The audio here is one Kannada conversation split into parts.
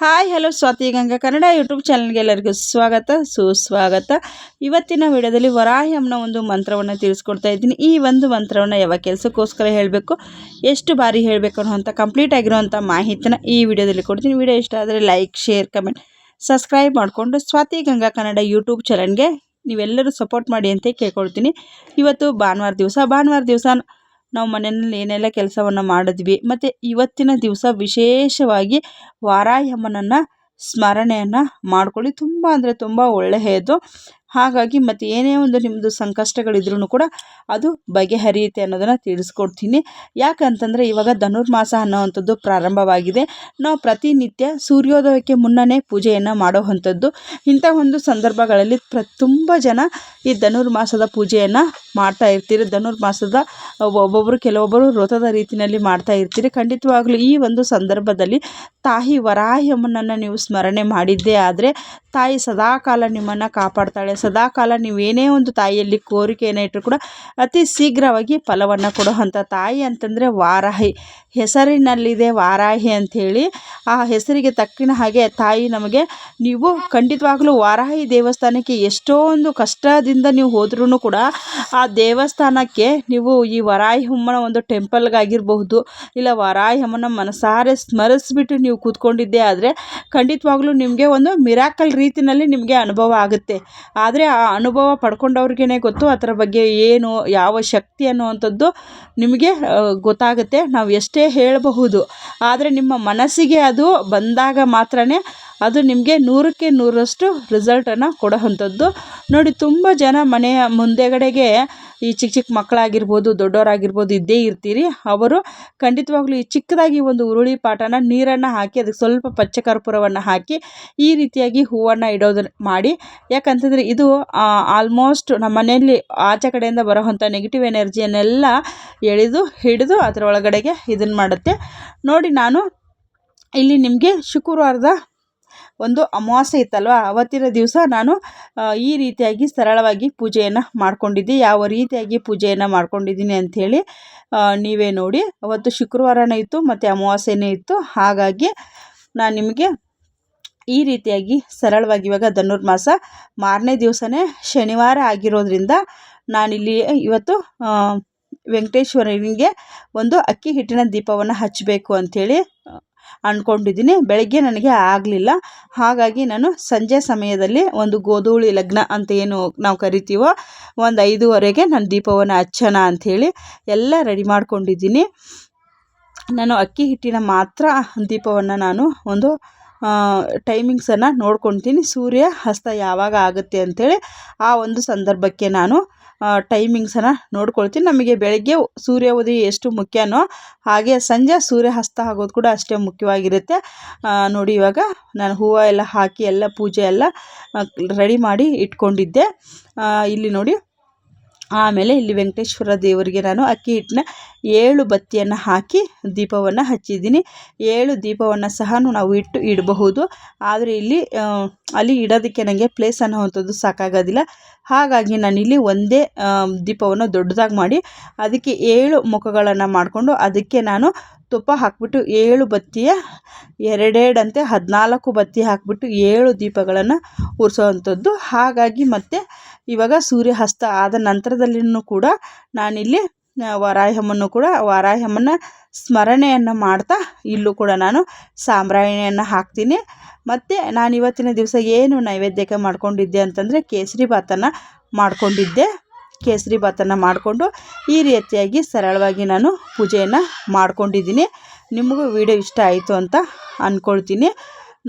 Hi, hello Swathi Ganga Kannada YouTube ಚಾನಲ್ಗೆ ಎಲ್ಲರಿಗೂ ಸ್ವಾಗತ, ಸುಸ್ವಾಗತ. ಇವತ್ತಿನ ವಿಡಿಯೋದಲ್ಲಿ ವರಾಹಮ್ನ ಒಂದು ಮಂತ್ರವನ್ನು ತಿಳಿಸ್ಕೊಡ್ತಾ ಇದ್ದೀನಿ. ಈ ಒಂದು ಮಂತ್ರವನ್ನು ಯಾವ ಕೆಲಸಕ್ಕೋಸ್ಕರ ಹೇಳಬೇಕು, ಎಷ್ಟು ಬಾರಿ ಹೇಳಬೇಕು ಅನ್ನೋಂಥ ಕಂಪ್ಲೀಟ್ ಆಗಿರೋವಂಥ ಮಾಹಿತಿನ ಈ ವಿಡಿಯೋದಲ್ಲಿ ಕೊಡ್ತೀನಿ. ವಿಡಿಯೋ ಇಷ್ಟ ಆದರೆ ಲೈಕ್ ಶೇರ್ ಕಮೆಂಟ್ ಸಬ್ಸ್ಕ್ರೈಬ್ ಮಾಡಿಕೊಂಡು ಸ್ವಾತಿ ಗಂಗಾ ಕನ್ನಡ ಯೂಟ್ಯೂಬ್ ಚಾನಲ್ಗೆ ನೀವೆಲ್ಲರೂ ಸಪೋರ್ಟ್ ಮಾಡಿ ಅಂತ ಕೇಳ್ಕೊಳ್ತೀನಿ. ಇವತ್ತು ಭಾನುವಾರ ದಿವಸ ಭಾನುವಾರ ದಿವಸ ನಾವು ಮನೆಯಲ್ಲಿ ಏನೆಲ್ಲ ಕೆಲಸವನ್ನು ಮಾಡಿದ್ವಿ. ಮತ್ತು ಇವತ್ತಿನ ದಿವಸ ವಿಶೇಷವಾಗಿ ವಾರಾಹಿ ಅಮ್ಮನನ್ನು ಸ್ಮರಣೆಯನ್ನು ಮಾಡ್ಕೊಳ್ಳಿ. ತುಂಬ ಅಂದರೆ ತುಂಬ ಒಳ್ಳೆಯದು. ಹಾಗಾಗಿ ಮತ್ತು ಏನೇ ಒಂದು ನಿಮ್ಮದು ಸಂಕಷ್ಟಗಳಿದ್ರೂ ಕೂಡ ಅದು ಬಗೆಹರಿಯುತ್ತೆ ಅನ್ನೋದನ್ನು ತಿಳಿಸ್ಕೊಡ್ತೀನಿ. ಯಾಕಂತಂದರೆ ಇವಾಗ ಧನುರ್ಮಾಸ ಅನ್ನೋವಂಥದ್ದು ಪ್ರಾರಂಭವಾಗಿದೆ. ನಾವು ಪ್ರತಿನಿತ್ಯ ಸೂರ್ಯೋದಯಕ್ಕೆ ಮುನ್ನನೇ ಪೂಜೆಯನ್ನು ಮಾಡೋವಂಥದ್ದು. ಇಂಥ ಒಂದು ಸಂದರ್ಭಗಳಲ್ಲಿ ಪ್ರ ತುಂಬ ಜನ ಈ ಧನುರ್ಮಾಸದ ಪೂಜೆಯನ್ನು ಮಾಡ್ತಾ ಇರ್ತೀರಿ. ಧನುರ್ಮಾಸದ ಒಬ್ಬೊಬ್ಬರು ಕೆಲವೊಬ್ಬರು ವ್ರತದ ರೀತಿಯಲ್ಲಿ ಮಾಡ್ತಾ ಇರ್ತೀರಿ. ಖಂಡಿತವಾಗ್ಲೂ ಈ ಒಂದು ಸಂದರ್ಭದಲ್ಲಿ ತಾಯಿ ವರಾಹಿ ಅಮ್ಮನನ್ನು ನೀವು ಸ್ಮರಣೆ ಮಾಡಿದ್ದೇ ಆದರೆ ತಾಯಿ ಸದಾಕಾಲ ನಿಮ್ಮನ್ನು ಕಾಪಾಡ್ತಾಳೆ ಸದಾಕಾಲ ನೀವೇನೇ ಒಂದು ತಾಯಿಯಲ್ಲಿ ಕೋರಿಕೆಯನ್ನು ಇಟ್ಟರು ಕೂಡ ಅತಿ ಶೀಘ್ರವಾಗಿ ಫಲವನ್ನು ಕೊಡುವಂಥ ತಾಯಿ ಅಂತಂದರೆ ವಾರಾಹಿ. ಹೆಸರಿನಲ್ಲಿದೆ ವಾರಾಹಿ ಅಂಥೇಳಿ ಆ ಹೆಸರಿಗೆ ತಕ್ಕಿನ ಹಾಗೆ ತಾಯಿ ನಮಗೆ ನೀವು ಖಂಡಿತವಾಗಲೂ ವಾರಾಹಿ ದೇವಸ್ಥಾನಕ್ಕೆ ಎಷ್ಟೊಂದು ಕಷ್ಟದಿಂದ ನೀವು ಹೋದ್ರೂ ಕೂಡ ಆ ದೇವಸ್ಥಾನಕ್ಕೆ ನೀವು ಈ ವರಾಹಿ ಹುಮ್ಮನ ಒಂದು ಟೆಂಪಲ್ಗಾಗಿರಬಹುದು ಇಲ್ಲ ವರಾಹಿ ಅಮ್ಮನ ಮನಸಾರೆ ಸ್ಮರಿಸ್ಬಿಟ್ಟು ನೀವು ಕೂತ್ಕೊಂಡಿದ್ದೆ ಆದರೆ ಖಂಡಿತವಾಗ್ಲೂ ನಿಮಗೆ ಒಂದು ಮಿರಾಕಲ್ ರೀತಿಯಲ್ಲಿ ನಿಮಗೆ ಅನುಭವ ಆಗುತ್ತೆ. ಆದರೆ ಆ ಅನುಭವ ಪಡ್ಕೊಂಡವ್ರಿಗೇ ಗೊತ್ತು ಅದರ ಬಗ್ಗೆ ಏನು, ಯಾವ ಶಕ್ತಿ ಅನ್ನುವಂಥದ್ದು ನಿಮಗೆ ಗೊತ್ತಾಗುತ್ತೆ. ನಾವು ಎಷ್ಟೇ ಹೇಳಬಹುದು, ಆದರೆ ನಿಮ್ಮ ಮನಸ್ಸಿಗೆ ಅದು ಬಂದಾಗ ಮಾತ್ರ ಅದು ನಿಮಗೆ ನೂರಕ್ಕೆ ನೂರರಷ್ಟು ರಿಸಲ್ಟನ್ನು ಕೊಡೋವಂಥದ್ದು. ನೋಡಿ, ತುಂಬ ಜನ ಮನೆಯ ಮುಂದೆಗಡೆಗೆ ಈ ಚಿಕ್ಕ ಚಿಕ್ಕ ಮಕ್ಕಳಾಗಿರ್ಬೋದು, ದೊಡ್ಡವರಾಗಿರ್ಬೋದು ಇದ್ದೇ ಇರ್ತೀರಿ. ಅವರು ಖಂಡಿತವಾಗ್ಲೂ ಈ ಚಿಕ್ಕದಾಗಿ ಒಂದು ಉರುಳಿ ಪಾಟನ ನೀರನ್ನು ಹಾಕಿ, ಅದಕ್ಕೆ ಸ್ವಲ್ಪ ಪಚ್ಚ ಕರ್ಪೂರವನ್ನು ಹಾಕಿ, ಈ ರೀತಿಯಾಗಿ ಹೂವನ್ನು ಇಡೋದನ್ನು ಮಾಡಿ. ಯಾಕಂತಂದರೆ ಇದು ಆಲ್ಮೋಸ್ಟ್ ನಮ್ಮ ಮನೆಯಲ್ಲಿ ಆಚೆ ಕಡೆಯಿಂದ ಬರೋವಂಥ ನೆಗೆಟಿವ್ ಎನರ್ಜಿಯನ್ನೆಲ್ಲ ಎಳೆದು, ಹಿಡಿದು ಅದರ ಒಳಗಡೆಗೆ ಇದನ್ನು ಮಾಡುತ್ತೆ. ನೋಡಿ, ನಾನು ಇಲ್ಲಿ ನಿಮಗೆ ಶುಕ್ರವಾರದ ಒಂದು ಅಮಾವಾಸ್ಯೆ ಇತ್ತಲ್ವ ಆವತ್ತಿನ ದಿವಸ ನಾನು ಈ ರೀತಿಯಾಗಿ ಸರಳವಾಗಿ ಪೂಜೆಯನ್ನು ಮಾಡ್ಕೊಂಡಿದ್ದೆ. ಯಾವ ರೀತಿಯಾಗಿ ಪೂಜೆಯನ್ನು ಮಾಡ್ಕೊಂಡಿದ್ದೀನಿ ಅಂಥೇಳಿ ನೀವೇ ನೋಡಿ. ಅವತ್ತು ಶುಕ್ರವಾರನೇ ಇತ್ತು, ಮತ್ತು ಅಮಾವಾಸ್ಯೆನೇ ಇತ್ತು. ಹಾಗಾಗಿ ನಾನು ನಿಮಗೆ ಈ ರೀತಿಯಾಗಿ ಸರಳವಾಗಿ ಇವಾಗ ಧನುರ್ಮಾಸ ಮಾರನೇ ದಿವಸನೇ ಶನಿವಾರ ಆಗಿರೋದ್ರಿಂದ ನಾನಿಲ್ಲಿ ಇವತ್ತು ವೆಂಕಟೇಶ್ವರನಿಗೆ ಒಂದು ಅಕ್ಕಿ ಹಿಟ್ಟಿನ ದೀಪವನ್ನು ಹಚ್ಚಬೇಕು ಅಂಥೇಳಿ ಅಂದ್ಕೊಂಡಿದ್ದೀನಿ. ಬೆಳಗ್ಗೆ ನನಗೆ ಆಗಲಿಲ್ಲ. ಹಾಗಾಗಿ ನಾನು ಸಂಜೆ ಸಮಯದಲ್ಲಿ ಒಂದು ಗೋಧೂಳಿ ಲಗ್ನ ಅಂತ ಏನು ನಾವು ಕರಿತೀವೋ ಒಂದು ಐದೂವರೆಗೆ ನಾನು ದೀಪವನ್ನು ಹಚ್ಚೋಣ ಅಂಥೇಳಿ ಎಲ್ಲ ರೆಡಿ ಮಾಡ್ಕೊಂಡಿದ್ದೀನಿ. ನಾನು ಅಕ್ಕಿ ಹಿಟ್ಟಿನ ಮಾತ್ರ ದೀಪವನ್ನು ನಾನು ಒಂದು ಟೈಮಿಂಗ್ಸನ್ನು ನೋಡ್ಕೊತೀನಿ. ಸೂರ್ಯ ಹಸ್ತ ಯಾವಾಗ ಆಗುತ್ತೆ ಅಂಥೇಳಿ ಆ ಒಂದು ಸಂದರ್ಭಕ್ಕೆ ನಾನು ಟೈಮಿಂಗ್ಸನ್ನು ನೋಡ್ಕೊಳ್ತೀನಿ. ನಮಗೆ ಬೆಳಗ್ಗೆ ಸೂರ್ಯ ಉದಯ ಎಷ್ಟು ಮುಖ್ಯನೋ ಹಾಗೆ ಸಂಜೆ ಸೂರ್ಯ ಹಸ್ತ ಆಗೋದು ಕೂಡ ಅಷ್ಟೇ ಮುಖ್ಯವಾಗಿರುತ್ತೆ. ನೋಡಿ ಇವಾಗ ನಾನು ಹೂವು ಎಲ್ಲ ಹಾಕಿ ಎಲ್ಲ ಪೂಜೆ ಎಲ್ಲ ರೆಡಿ ಮಾಡಿ ಇಟ್ಕೊಂಡಿದ್ದೆ. ಇಲ್ಲಿ ನೋಡಿ ಆಮೇಲೆ ಇಲ್ಲಿ ವೆಂಕಟೇಶ್ವರ ದೇವರಿಗೆ ನಾನು ಅಕ್ಕಿ ಹಿಟ್ಟನ್ನ ಏಳು ಬತ್ತಿಯನ್ನು ಹಾಕಿ ದೀಪವನ್ನು ಹಚ್ಚಿದ್ದೀನಿ. ಏಳು ದೀಪವನ್ನು ಸಹ ನಾವು ಇಟ್ಟು ಇಡಬಹುದು. ಆದರೆ ಇಲ್ಲಿ ಅಲ್ಲಿ ಇಡೋದಕ್ಕೆ ನನಗೆ ಪ್ಲೇಸ್ ಅನ್ನೋವಂಥದ್ದು ಸಾಕಾಗೋದಿಲ್ಲ. ಹಾಗಾಗಿ ನಾನಿಲ್ಲಿ ಒಂದೇ ದೀಪವನ್ನು ದೊಡ್ಡದಾಗಿ ಮಾಡಿ, ಅದಕ್ಕೆ ಏಳು ಮುಖಗಳನ್ನು ಮಾಡಿಕೊಂಡು ಅದಕ್ಕೆ ನಾನು ತುಪ್ಪ ಹಾಕಿಬಿಟ್ಟು ಏಳು ಬತ್ತಿಯ ಎರಡೆರಡಂತೆ ಹದಿನಾಲ್ಕು ಬತ್ತಿ ಹಾಕಿಬಿಟ್ಟು ಏಳು ದೀಪಗಳನ್ನು ಉರಿಸೋವಂಥದ್ದು. ಹಾಗಾಗಿ ಮತ್ತು ಇವಾಗ ಸೂರ್ಯಾಸ್ತ ಆದ ನಂತರದಲ್ಲಿಯೂ ಕೂಡ ನಾನಿಲ್ಲಿ ವರಾಯಮ್ಮನ್ನು ಕೂಡ ವರಾಯಮ್ಮನ ಸ್ಮರಣೆಯನ್ನು ಮಾಡ್ತಾ ಇಲ್ಲೂ ಕೂಡ ನಾನು ಸಾಂಬ್ರಾಣಿಯನ್ನು ಹಾಕ್ತೀನಿ. ಮತ್ತು ನಾನು ಇವತ್ತಿನ ದಿವಸ ಏನು ನೈವೇದ್ಯಕ್ಕೆ ಮಾಡ್ಕೊಂಡಿದ್ದೆ ಅಂತಂದರೆ ಕೇಸರಿ ಭಾತನ್ನು ಮಾಡ್ಕೊಂಡಿದ್ದೆ. ಕೇಸರಿ ಭಾತನ್ನು ಮಾಡಿಕೊಂಡು ಈ ರೀತಿಯಾಗಿ ಸರಳವಾಗಿ ನಾನು ಪೂಜೆಯನ್ನು ಮಾಡ್ಕೊಂಡಿದ್ದೀನಿ. ನಿಮಗೂ ವಿಡಿಯೋ ಇಷ್ಟ ಆಯಿತು ಅಂತ ಅಂದ್ಕೊಳ್ತೀನಿ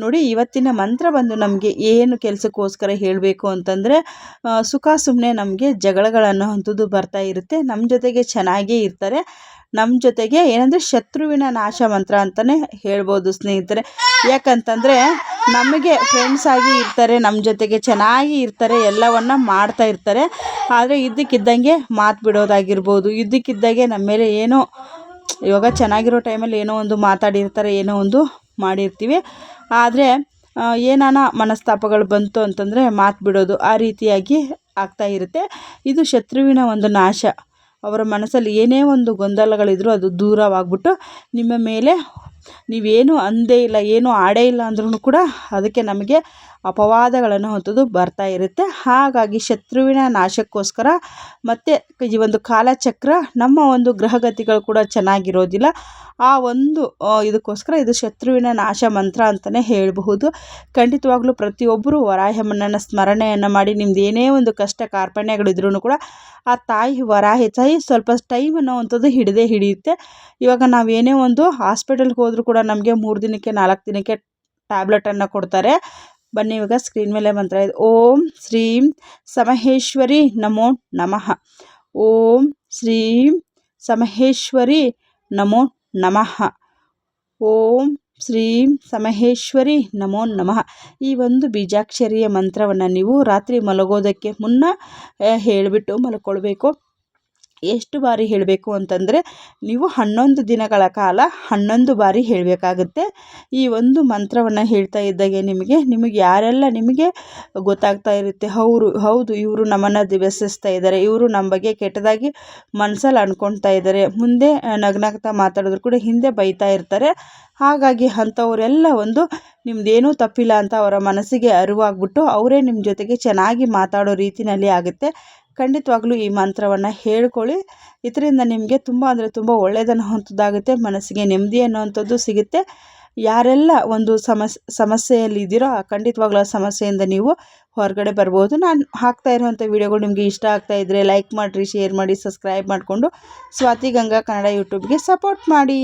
ನೋಡಿ, ಇವತ್ತಿನ ಮಂತ್ರ ಬಂದು ನಮಗೆ ಏನು ಕೆಲಸಕ್ಕೋಸ್ಕರ ಹೇಳಬೇಕು ಅಂತಂದರೆ ಸುಖ ಸುಮ್ಮನೆ ನಮಗೆ ಜಗಳಗಳನ್ನು ಅಂಥದ್ದು ಬರ್ತಾ ಇರುತ್ತೆ. ನಮ್ಮ ಜೊತೆಗೆ ಚೆನ್ನಾಗೇ ಇರ್ತಾರೆ. ನಮ್ಮ ಜೊತೆಗೆ ಏನಂದರೆ ಶತ್ರುವಿನ ನಾಶ ಮಂತ್ರ ಅಂತಲೇ ಹೇಳ್ಬೋದು ಸ್ನೇಹಿತರೆ. ಯಾಕಂತಂದರೆ ನಮಗೆ ಫ್ರೆಂಡ್ಸ್ ಆಗಿ ಇರ್ತಾರೆ ನಮ್ಮ ಜೊತೆಗೆ ಚೆನ್ನಾಗಿ ಇರ್ತಾರೆ, ಎಲ್ಲವನ್ನ ಮಾಡ್ತಾ ಇರ್ತಾರೆ. ಆದರೆ ಇದ್ದಕ್ಕಿದ್ದಂಗೆ ಮಾತು ಬಿಡೋದಾಗಿರ್ಬೋದು, ಇದ್ದಕ್ಕಿದ್ದಾಗೆ ನಮ್ಮ ಮೇಲೆ ಏನೋ, ಇವಾಗ ಚೆನ್ನಾಗಿರೋ ಟೈಮಲ್ಲಿ ಏನೋ ಒಂದು ಮಾತಾಡಿರ್ತಾರೆ, ಏನೋ ಒಂದು ಮಾಡಿರ್ತೀವಿ. ಆದರೆ ಏನಾನ ಮನಸ್ತಾಪಗಳು ಬಂತು ಅಂತಂದರೆ ಮಾತು ಬಿಡೋದು ಆ ರೀತಿಯಾಗಿ ಆಗ್ತಾ ಇರುತ್ತೆ. ಇದು ಶತ್ರುವಿನ ಒಂದು ನಾಶ. ಅವರ ಮನಸ್ಸಲ್ಲಿ ಏನೇ ಒಂದು ಗೊಂದಲಗಳಿದ್ರೂ ಅದು ದೂರವಾಗ್ಬಿಟ್ಟು ನಿಮ್ಮ ಮೇಲೆ ನೀವೇನು ಅಂದೇ ಇಲ್ಲ, ಏನು ಆಡೇ ಇಲ್ಲ ಅಂದ್ರೂ ಕೂಡ ಅದಕ್ಕೆ ನಮಗೆ ಅಪವಾದಗಳನ್ನು ಅಂಥದ್ದು ಬರ್ತಾ ಇರುತ್ತೆ. ಹಾಗಾಗಿ ಶತ್ರುವಿನ ನಾಶಕ್ಕೋಸ್ಕರ ಮತ್ತು ಈ ಒಂದು ಕಾಲಚಕ್ರ ನಮ್ಮ ಒಂದು ಗ್ರಹಗತಿಗಳು ಕೂಡ ಚೆನ್ನಾಗಿರೋದಿಲ್ಲ. ಆ ಒಂದು ಇದಕ್ಕೋಸ್ಕರ ಇದು ಶತ್ರುವಿನ ನಾಶ ಮಂತ್ರ ಅಂತಲೇ ಹೇಳಬಹುದು. ಖಂಡಿತವಾಗ್ಲೂ ಪ್ರತಿಯೊಬ್ಬರು ವರಾಹಮ್ಮನನ್ನು ಸ್ಮರಣೆಯನ್ನು ಮಾಡಿ, ನಿಮ್ದು ಏನೇ ಒಂದು ಕಷ್ಟ ಕಾರ್ಪಣ್ಯಗಳಿದ್ರೂ ಕೂಡ ಆ ತಾಯಿ ವರಾಹಿ ತಾಯಿ ಸ್ವಲ್ಪ ಟೈಮ್ ಅನ್ನೋವಂಥದ್ದು ಹಿಡಿದೇ ಹಿಡಿಯುತ್ತೆ. ಇವಾಗ ನಾವು ಏನೇ ಒಂದು ಹಾಸ್ಪಿಟಲ್ಗೆ ಹೋದರೂ ಕೂಡ ನಮಗೆ ಮೂರು ದಿನಕ್ಕೆ, ನಾಲ್ಕು ದಿನಕ್ಕೆ ಟ್ಯಾಬ್ಲೆಟನ್ನು ಕೊಡ್ತಾರೆ. ಬನ್ನಿ ಇವಾಗ ಸ್ಕ್ರೀನ್ ಮೇಲೆ ಮಂತ್ರ ಇದೆ ಓಂ ಶ್ರೀಂ ಸಮಹೇಶ್ವರಿ ನಮೋ ನಮಃ. ಓಂ ಶ್ರೀಂ ಸಮಹೇಶ್ವರಿ ನಮೋ ನಮಃ. ಓಂ ಶ್ರೀಂ ಸಮಹೇಶ್ವರಿ ನಮೋ ನಮಃ. ಈ ಒಂದು ಬೀಜಾಕ್ಷರಿಯ ಮಂತ್ರವನ್ನು ನೀವು ರಾತ್ರಿ ಮಲಗೋದಕ್ಕೆ ಮುನ್ನ ಹೇಳಿಬಿಟ್ಟು ಮಲ್ಕೊಳ್ಬೇಕು. ಎಷ್ಟು ಬಾರಿ ಹೇಳಬೇಕು ಅಂತಂದರೆ ನೀವು ಹನ್ನೊಂದು ದಿನಗಳ ಕಾಲ ಹನ್ನೊಂದು ಬಾರಿ ಹೇಳಬೇಕಾಗುತ್ತೆ. ಈ ಒಂದು ಮಂತ್ರವನ್ನು ಹೇಳ್ತಾ ಇದ್ದಾಗೆ ನಿಮಗೆ ನಿಮಗೆ ಯಾರೆಲ್ಲ ನಿಮಗೆ ಗೊತ್ತಾಗ್ತಾ ಇರುತ್ತೆ ಅವರು ಹೌದು, ಇವರು ನಮ್ಮನ್ನು ದಿವಸಿಸ್ತಾ ಇದ್ದಾರೆ, ಇವರು ನಮ್ಮ ಬಗ್ಗೆ ಕೆಟ್ಟದಾಗಿ ಮನಸ್ಸಲ್ಲಿ ಅನ್ಕೊಳ್ತಾ ಇದ್ದಾರೆ, ಮುಂದೆ ನಗ್ನಗ್ತಾ ಮಾತಾಡಿದ್ರು ಕೂಡ ಹಿಂದೆ ಬೈತಾ ಇರ್ತಾರೆ. ಹಾಗಾಗಿ ಅಂಥವರೆಲ್ಲ ಒಂದು ನಿಮ್ಮದೇನೂ ತಪ್ಪಿಲ್ಲ ಅಂತ ಅವರ ಮನಸ್ಸಿಗೆ ಅರಿವಾಗ್ಬಿಟ್ಟು ಅವರೇ ನಿಮ್ಮ ಜೊತೆಗೆ ಚೆನ್ನಾಗಿ ಮಾತಾಡೋ ರೀತಿಯಲ್ಲಿ ಆಗುತ್ತೆ. ಖಂಡಿತವಾಗ್ಲೂ ಈ ಮಂತ್ರವನ್ನು ಹೇಳ್ಕೊಳ್ಳಿ. ಇದರಿಂದ ನಿಮಗೆ ತುಂಬ ಅಂದರೆ ತುಂಬ ಒಳ್ಳೆಯದನ್ನುವಂಥದ್ದಾಗುತ್ತೆ ಮನಸ್ಸಿಗೆ ನೆಮ್ಮದಿ ಅನ್ನುವಂಥದ್ದು ಸಿಗುತ್ತೆ. ಯಾರೆಲ್ಲ ಒಂದು ಸಮಸ್, ಸಮಸ್ಯೆಯಲ್ಲಿ ಇದ್ದೀರೋ ಆ ಖಂಡಿತವಾಗ್ಲೂ ಆ ಸಮಸ್ಯೆಯಿಂದ ನೀವು ಹೊರಗಡೆ ಬರ್ಬೋದು. ನಾನು ಹಾಕ್ತಾ ಇರುವಂಥ ವಿಡಿಯೋಗಳು ನಿಮಗೆ ಇಷ್ಟ ಆಗ್ತಾ ಇದ್ದರೆ ಲೈಕ್ ಮಾಡಿರಿ ಶೇರ್ ಮಾಡಿ ಸಬ್ಸ್ಕ್ರೈಬ್ ಮಾಡಿಕೊಂಡು ಸ್ವಾತಿ ಗಂಗಾ ಕನ್ನಡ ಯೂಟ್ಯೂಬ್ಗೆ ಸಪೋರ್ಟ್ ಮಾಡಿ.